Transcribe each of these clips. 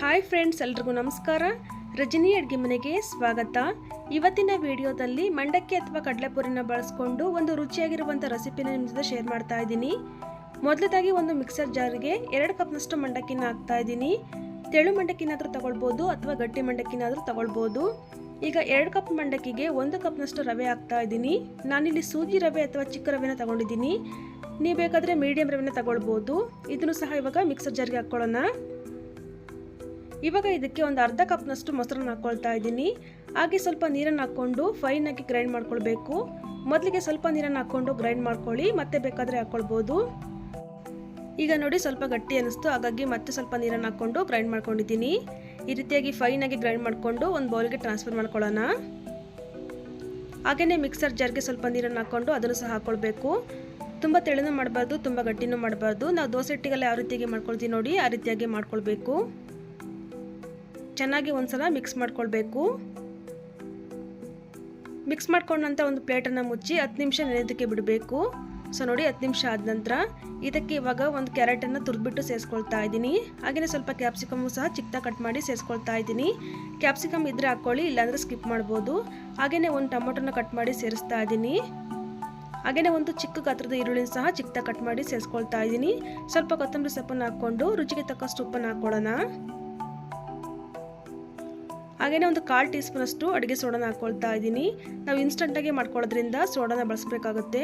Hi friends, ಎಲ್ರಿಗೂ ನಮಸ್ಕಾರ. ರಜನಿ ಅಡುಗೆ ಮನೆಗೆ ಸ್ವಾಗತ. ಇವತ್ತಿನ ವಿಡಿಯೋದಲ್ಲಿ ಮಂಡಕ್ಕಿ ಅಥವಾ ಕಡಲೆಪುರಿನ ಬಳಸ್ಕೊಂಡು ಒಂದು ರುಚಿಯಾಗಿರುವಂಥ ರೆಸಿಪಿನ ನಿಮ್ಮ ಜೊತೆ ಶೇರ್ ಮಾಡ್ತಾ ಇದ್ದೀನಿ. ಮೊದಲದಾಗಿ ಒಂದು ಮಿಕ್ಸರ್ ಜಾರಿಗೆ ಎರಡು ಕಪ್ನಷ್ಟು ಮಂಡಕ್ಕಿನ ಹಾಕ್ತಾ ಇದ್ದೀನಿ. ತೆಳು ಮಂಡಕ್ಕಿನಾದರೂ ತಗೊಳ್ಬೋದು ಅಥವಾ ಗಟ್ಟಿ ಮಂಡಕ್ಕಿನಾದರೂ ತಗೊಳ್ಬೋದು. ಈಗ ಎರಡು ಕಪ್ ಮಂಡಕ್ಕಿಗೆ ಒಂದು ಕಪ್ನಷ್ಟು ರವೆ ಹಾಕ್ತಾ ಇದ್ದೀನಿ. ನಾನಿಲ್ಲಿ ಸೂಜಿ ರವೆ ಅಥವಾ ಚಿಕ್ಕ ರವೆನ ತಗೊಂಡಿದ್ದೀನಿ. ನೀವು ಬೇಕಾದರೆ ಮೀಡಿಯಂ ರವೆನ ತಗೊಳ್ಬೋದು. ಇದನ್ನು ಸಹ ಇವಾಗ ಮಿಕ್ಸರ್ ಜಾರ್ಗೆ ಹಾಕ್ಕೊಳ್ಳೋಣ ಇವಾಗ ಇದಕ್ಕೆ ಒಂದು ಅರ್ಧ ಕಪ್ನಷ್ಟು ಮೊಸರನ್ನ ಹಾಕ್ಕೊಳ್ತಾ ಇದ್ದೀನಿ. ಹಾಗೆ ಸ್ವಲ್ಪ ನೀರನ್ನು ಹಾಕ್ಕೊಂಡು ಫೈನಾಗಿ ಗ್ರೈಂಡ್ ಮಾಡ್ಕೊಳ್ಬೇಕು. ಮೊದಲಿಗೆ ಸ್ವಲ್ಪ ನೀರನ್ನು ಹಾಕ್ಕೊಂಡು ಗ್ರೈಂಡ್ ಮಾಡ್ಕೊಳ್ಳಿ, ಮತ್ತೆ ಬೇಕಾದರೆ ಹಾಕ್ಕೊಳ್ಬೋದು ಈಗ ನೋಡಿ ಸ್ವಲ್ಪ ಗಟ್ಟಿ ಅನ್ನಿಸ್ತು ಹಾಗಾಗಿ ಮತ್ತೆ ಸ್ವಲ್ಪ ನೀರನ್ನು ಹಾಕ್ಕೊಂಡು ಗ್ರೈಂಡ್ ಮಾಡ್ಕೊಂಡಿದ್ದೀನಿ. ಈ ರೀತಿಯಾಗಿ ಫೈನಾಗಿ ಗ್ರೈಂಡ್ ಮಾಡಿಕೊಂಡು ಒಂದು ಬೌಲ್ಗೆ ಟ್ರಾನ್ಸ್ಫರ್ ಮಾಡ್ಕೊಳ್ಳೋಣ. ಹಾಗೆಯೇ ಮಿಕ್ಸರ್ ಜಾರ್ಗೆ ಸ್ವಲ್ಪ ನೀರನ್ನು ಹಾಕ್ಕೊಂಡು ಅದನ್ನು ಸಹ ಹಾಕ್ಕೊಳ್ಬೇಕು ತುಂಬ ತೆಳುನೂ ಮಾಡಬಾರ್ದು, ತುಂಬ ಗಟ್ಟಿನೂ ಮಾಡಬಾರ್ದು. ನಾವು ದೋಸೆ ಇಟ್ಟಿಗೆಲ್ಲ ಯಾವ ರೀತಿಯಾಗಿ ಮಾಡ್ಕೊಳ್ತೀವಿ ನೋಡಿ, ಆ ರೀತಿಯಾಗಿ ಮಾಡ್ಕೊಳ್ಬೇಕು. ಚೆನ್ನಾಗಿ ಒಂದ್ಸಲ ಮಿಕ್ಸ್ ಮಾಡ್ಕೊಳ್ಬೇಕು. ಮಿಕ್ಸ್ ಮಾಡ್ಕೊಂಡ ನಂತರ ಒಂದು ಪ್ಲೇಟನ್ನು ಮುಚ್ಚಿ ಹತ್ತು ನಿಮಿಷ ನೆನೆದಕ್ಕೆ ಬಿಡಬೇಕು. ಸೊ ನೋಡಿ ಹತ್ತು ನಿಮಿಷ ಆದ ನಂತರ ಇದಕ್ಕೆ ಇವಾಗ ಒಂದು ಕ್ಯಾರೆಟನ್ನು ತುರಿದ್ಬಿಟ್ಟು ಸೇರಿಸ್ಕೊಳ್ತಾ ಇದ್ದೀನಿ. ಹಾಗೆಯೇ ಸ್ವಲ್ಪ ಕ್ಯಾಪ್ಸಿಕಮ್ಮು ಸಹ ಚಿಕ್ಕದ ಕಟ್ ಮಾಡಿ ಸೇರಿಸ್ಕೊಳ್ತಾ ಇದ್ದೀನಿ. ಕ್ಯಾಪ್ಸಿಕಮ್ ಇದ್ದರೆ ಹಾಕ್ಕೊಳ್ಳಿ, ಇಲ್ಲಾಂದರೆ ಸ್ಕಿಪ್ ಮಾಡ್ಬೋದು. ಹಾಗೆಯೇ ಒಂದು ಟೊಮೊಟೊನ ಕಟ್ ಮಾಡಿ ಸೇರಿಸ್ತಾ ಇದ್ದೀನಿ. ಹಾಗೆಯೇ ಒಂದು ಚಿಕ್ಕ ಗಾತ್ರದ ಈರುಳ್ಳಿನ ಸಹ ಚಿಕ್ಕದ ಕಟ್ ಮಾಡಿ ಸೇರಿಸ್ಕೊಳ್ತಾ ಇದ್ದೀನಿ. ಸ್ವಲ್ಪ ಕೊತ್ತಂಬರಿ ಸೊಪ್ಪನ್ನು ಹಾಕ್ಕೊಂಡು ರುಚಿಗೆ ತಕ್ಕಷ್ಟು ಉಪ್ಪನ್ನು ಹಾಕ್ಕೊಳ್ಳೋಣ. ಹಾಗೆಯೇ ಒಂದು ಕಾಲು ಟೀ ಸ್ಪೂನಷ್ಟು ಅಡುಗೆ ಸೋಡಾನ ಹಾಕ್ಕೊಳ್ತಾ ಇದ್ದೀನಿ. ನಾವು ಇನ್ಸ್ಟಂಟಾಗಿ ಮಾಡ್ಕೊಳ್ಳೋದ್ರಿಂದ ಸೋಡಾನ ಬಳಸಬೇಕಾಗುತ್ತೆ.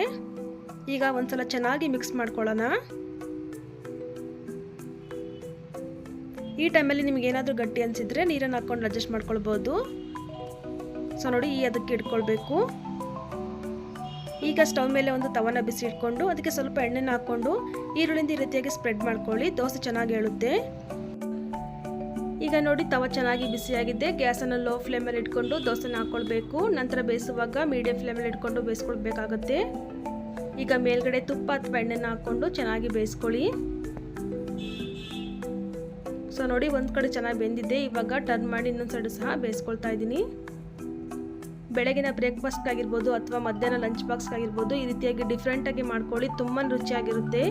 ಈಗ ಒಂದ್ಸಲ ಚೆನ್ನಾಗಿ ಮಿಕ್ಸ್ ಮಾಡ್ಕೊಳ್ಳೋಣ. ಈ ಟೈಮಲ್ಲಿ ನಿಮ್ಗೆ ಏನಾದರೂ ಗಟ್ಟಿ ಅನಿಸಿದರೆ ನೀರನ್ನು ಹಾಕ್ಕೊಂಡು ಅಡ್ಜಸ್ಟ್ ಮಾಡ್ಕೊಳ್ಬೋದು. ಸೊ ನೋಡಿ, ಈ ಅದಕ್ಕೆ ಇಟ್ಕೊಳ್ಬೇಕು. ಈಗ ಸ್ಟವ್ ಮೇಲೆ ಒಂದು ತವನ ಬಿಸಿ ಇಟ್ಕೊಂಡು, ಅದಕ್ಕೆ ಸ್ವಲ್ಪ ಎಣ್ಣೆನ ಹಾಕ್ಕೊಂಡು ಈರುಳ್ಳಿಂದ ಈ ರೀತಿಯಾಗಿ ಸ್ಪ್ರೆಡ್ ಮಾಡ್ಕೊಳ್ಳಿ. ದೋಸೆ ಚೆನ್ನಾಗಿ ಹೇಳುತ್ತೆ ಈಗ ನೋಡಿ, ತವ ಚೆನ್ನಾಗಿ ಬಿಸಿಯಾಗಿದೆ. ಗ್ಯಾಸನ್ನು ಲೋ ಫ್ಲೇಮಲ್ಲಿ ಇಟ್ಕೊಂಡು ದೋಸೆನ ಹಾಕ್ಕೊಳ್ಬೇಕು ನಂತರ ಬೇಯಿಸುವಾಗ ಮೀಡಿಯಂ ಫ್ಲೇಮಲ್ಲಿ ಇಟ್ಕೊಂಡು ಬೇಯಿಸ್ಕೊಳ್ಬೇಕಾಗುತ್ತೆ. ಈಗ ಮೇಲ್ಗಡೆ ತುಪ್ಪ ಅಥವಾ ಎಣ್ಣೆನ ಹಾಕ್ಕೊಂಡು ಚೆನ್ನಾಗಿ ಬೇಯಿಸ್ಕೊಳ್ಳಿ. ಸೊ, ನೋಡಿ, ಒಂದು ಕಡೆ ಚೆನ್ನಾಗಿ ಬೆಂದಿದೆ. ಇವಾಗ ಟರ್ನ್ ಮಾಡಿ ಇನ್ನೊಂದು ಸೈಡು ಸಹ ಬೇಯಿಸ್ಕೊಳ್ತಾ ಇದ್ದೀನಿ. ಬೆಳಗಿನ ಬ್ರೇಕ್ಫಾಸ್ಟ್ಗಾಗಿರ್ಬೋದು ಅಥವಾ ಮಧ್ಯಾಹ್ನ ಲಂಚ್ ಬಾಕ್ಸ್ಗಾಗಿರ್ಬೋದು ಈ ರೀತಿಯಾಗಿ ಡಿಫ್ರೆಂಟಾಗಿ ಮಾಡ್ಕೊಳ್ಳಿ. ತುಂಬ ರುಚಿಯಾಗಿರುತ್ತೆ.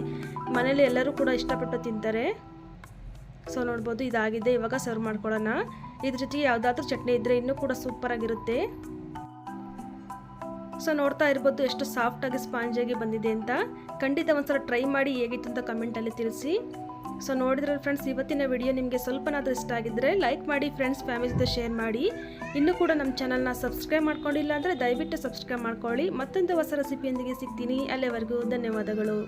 ಮನೇಲಿ ಎಲ್ಲರೂ ಕೂಡ ಇಷ್ಟಪಟ್ಟು ತಿಂತಾರೆ. ಸೊ ನೋಡ್ಬೋದು, ಇದಾಗಿದೆ. ಇವಾಗ ಸರ್ವ್ ಮಾಡ್ಕೊಳ್ಳೋಣ. ಇದ್ರ ಜೊತೆಗೆ ಯಾವುದಾದ್ರೂ ಚಟ್ನಿ ಇದ್ದರೆ ಇನ್ನೂ ಕೂಡ ಸೂಪರಾಗಿರುತ್ತೆ ಸೊ ನೋಡ್ತಾ ಇರ್ಬೋದು ಎಷ್ಟು ಸಾಫ್ಟಾಗಿ ಸ್ಪಾಂಜಿಯಾಗಿ ಬಂದಿದೆ ಅಂತ. ಖಂಡಿತ ಒಂದ್ಸಲ ಟ್ರೈ ಮಾಡಿ ಹೇಗಿತ್ತು ಅಂತ ಕಮೆಂಟಲ್ಲಿ ತಿಳಿಸಿ. ಸೊ ನೋಡಿದ್ರೆ ಫ್ರೆಂಡ್ಸ್ ಇವತ್ತಿನ ವಿಡಿಯೋ ನಿಮಗೆ ಸ್ವಲ್ಪನಾದರೂ ಇಷ್ಟ ಆಗಿದ್ದರೆ ಲೈಕ್ ಮಾಡಿ ಫ್ರೆಂಡ್ಸ್ ಫ್ಯಾಮಿಲಿ ಜೊತೆ ಶೇರ್ ಮಾಡಿ. ಇನ್ನೂ ಕೂಡ ನಮ್ಮ ಚಾನಲ್ನ ಸಬ್ಸ್ಕ್ರೈಬ್ ಮಾಡ್ಕೊಂಡಿಲ್ಲ ಅಂದರೆ ದಯವಿಟ್ಟು ಸಬ್ಸ್ಕ್ರೈಬ್ ಮಾಡ್ಕೊಳ್ಳಿ. ಮತ್ತೊಂದು ಹೊಸ ರೆಸಿಪಿಯೊಂದಿಗೆ ಸಿಗ್ತೀನಿ. ಅಲ್ಲಿವರೆಗೂ ಧನ್ಯವಾದಗಳು.